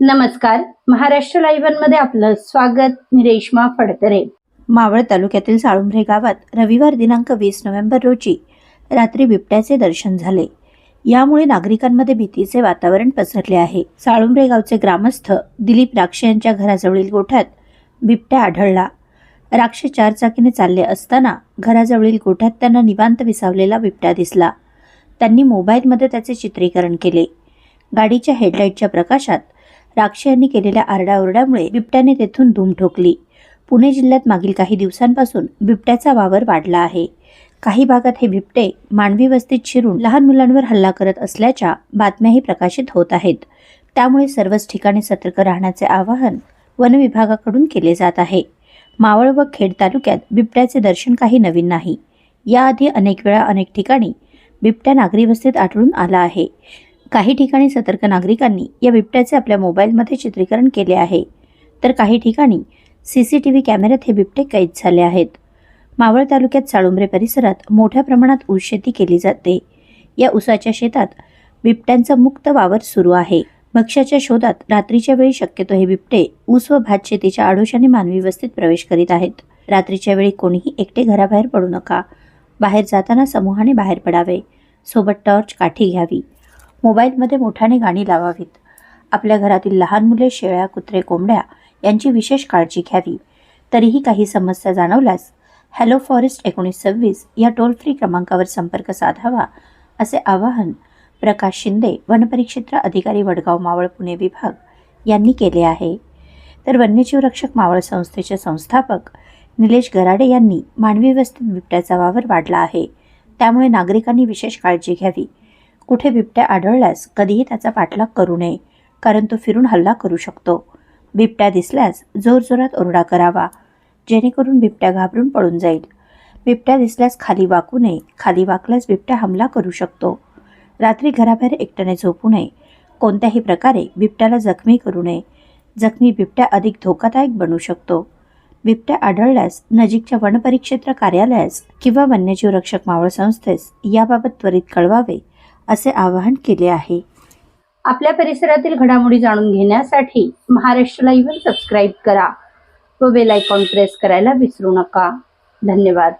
नमस्कार. महाराष्ट्र लाईव्हमध्ये आपलं स्वागत. मी रेश्मा फडतरे. मावळ तालुक्यातील साळुंभरे गावात रविवार दिनांक वीस नोव्हेंबर रोजी रात्री बिबट्याचे दर्शन झाले. यामुळे नागरिकांमध्ये भीतीचे वातावरण पसरले आहे. साळुंभरे गावचे ग्रामस्थ दिलीप राक्षे यांच्या घराजवळील गोठ्यात बिबट्या आढळला. राक्षे चारचाकीने चालले असताना घराजवळील गोठ्यात त्यांना निवांत विसावलेला बिबट्या दिसला. त्यांनी मोबाईलमध्ये त्याचे चित्रीकरण केले. गाडीच्या हेडलाईटच्या प्रकाशात राक्षे यांनी केलेल्या आरडाओरड्यामुळे बिबट्याने तेथून धूम ठोकली. पुणे जिल्ह्यात मागील काही दिवसांपासून बिबट्याचा वावर वाढला आहे. काही भागात हे बिबटे मानवी वस्तीत शिरून लहान मुलांवर हल्ला करत असल्याच्या बातम्याही प्रकाशित होत आहेत. त्यामुळे सर्वच ठिकाणी सतर्क राहण्याचे आवाहन वन विभागाकडून केले जात आहे. मावळ व खेड तालुक्यात बिबट्याचे दर्शन काही नवीन नाही. याआधी अनेक वेळा अनेक ठिकाणी बिबट्या नागरी वस्तीत आढळून आला आहे. काही ठिकाणी सतर्क नागरिकांनी या बिबट्याचे आपल्या मोबाईलमध्ये चित्रीकरण केले आहे. तर काही ठिकाणी सी सी टी व्ही कॅमेऱ्यात हे बिबटे कैद झाले आहेत. मावळ तालुक्यात साळुंबरे परिसरात मोठ्या प्रमाणात ऊस शेती केली जाते. या ऊसाच्या शेतात बिबट्यांचा मुक्त वावर सुरू आहे. भक्ष्याच्या शोधात रात्रीच्या वेळी शक्यतो हे बिबटे ऊस व भात शेतीच्या आडोशाने मानवी वस्तीत प्रवेश करीत आहेत. रात्रीच्या वेळी कोणीही एकटे घराबाहेर पडू नका. बाहेर जाताना समूहाने बाहेर पडावे. सोबत टॉर्च काठी घ्यावी. मोबाईलमध्ये मोठ्याने गाणी लावावीत. आपल्या घरातील लहान मुले शेळ्या कुत्रे कोंबड्या यांची विशेष काळजी घ्यावी. तरीही काही समस्या जाणवल्यास हॅलो फॉरेस्ट एकोणीस सव्वीस या टोल फ्री क्रमांकावर संपर्क साधावा असे आवाहन प्रकाश शिंदे वनपरिक्षेत्र अधिकारी वडगाव मावळ पुणे विभाग यांनी केले आहे. तर वन्यजीव रक्षक मावळ संस्थेचे संस्थापक निलेश गराडे यांनी मानवी वस्तीत बिबट्याचा वावर वाढला आहे. त्यामुळे नागरिकांनी विशेष काळजी घ्यावी. कुठे बिबट्या आढळल्यास कधीही त्याचा पाठलाग करू नये कारण तो फिरून हल्ला करू शकतो. बिबट्या दिसल्यास जोरजोरात ओरडा करावा जेणेकरून बिबट्या घाबरून पळून जाईल. बिबट्या दिसल्यास खाली वाकू नये खाली वाकल्यास बिबट्या हमला करू शकतो. रात्री घराबाहेर एकट्याने झोपू नये. कोणत्याही प्रकारे बिबट्याला जखमी करू नये. जखमी बिबट्या अधिक धोकादायक बनू शकतो. बिबट्या आढळल्यास नजीकच्या वनपरिक्षेत्र कार्यालयास किंवा वन्यजीव रक्षक मावळ संस्थेस याबाबत त्वरित कळवावे. असे आवाहन केले आहे. आपल्या परिसरातील घडामोडी जाणून घेण्यासाठी महाराष्ट्र लाईव्ह सबस्क्राईब करा व बेल आयकॉन प्रेस करायला विसरू नका. धन्यवाद.